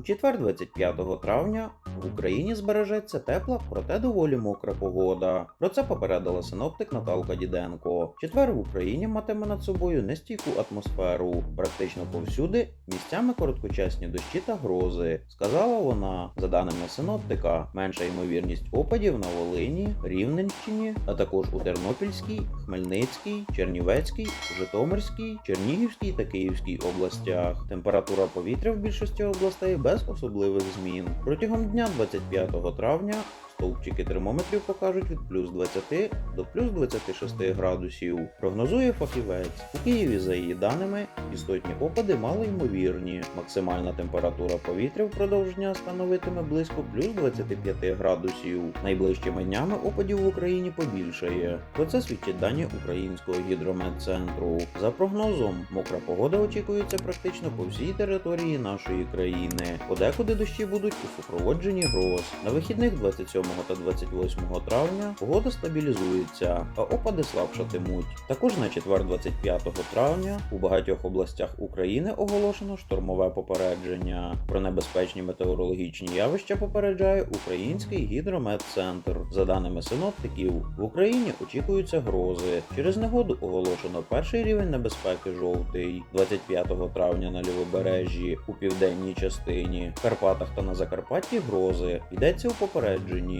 У четвер 25 травня в Україні збережеться тепла, проте доволі мокра погода. Про це попередила синоптик Наталка Діденко. Четвер в Україні матиме над собою нестійку атмосферу. Практично повсюди місцями короткочасні дощі та грози. Сказала вона, за даними синоптика, менша ймовірність опадів на Волині, Рівненщині, а також у Тернопільській, Хмельницькій, Чернівецькій, Житомирській, Чернігівській та Київській областях. Температура повітря в більшості областей без особливих змін. Протягом дня 25 травня стовпчики термометрів покажуть від плюс 20 до плюс 26 градусів. Прогнозує фахівець. У Києві, за її даними, істотні опади малоймовірні. Максимальна температура повітря впродовж дня становитиме близько плюс 25 градусів. Найближчими днями опадів в Україні побільшає. Про це свідчать дані українського гідрометцентру. За прогнозом, мокра погода очікується практично по всій території нашої країни. Подекуди дощі будуть у супроводженні гроз. На вихідних 27 та 28 травня погода стабілізується, а опади слабшатимуть. Також на четвер 25 травня у багатьох областях України оголошено штормове попередження. Про небезпечні метеорологічні явища попереджає Український гідрометцентр. За даними синоптиків, в Україні очікуються грози. Через негоду оголошено перший рівень небезпеки жовтий 25 травня на лівобережжі у південній частині, в Карпатах та на Закарпатті грози. Йдеться у попередженні.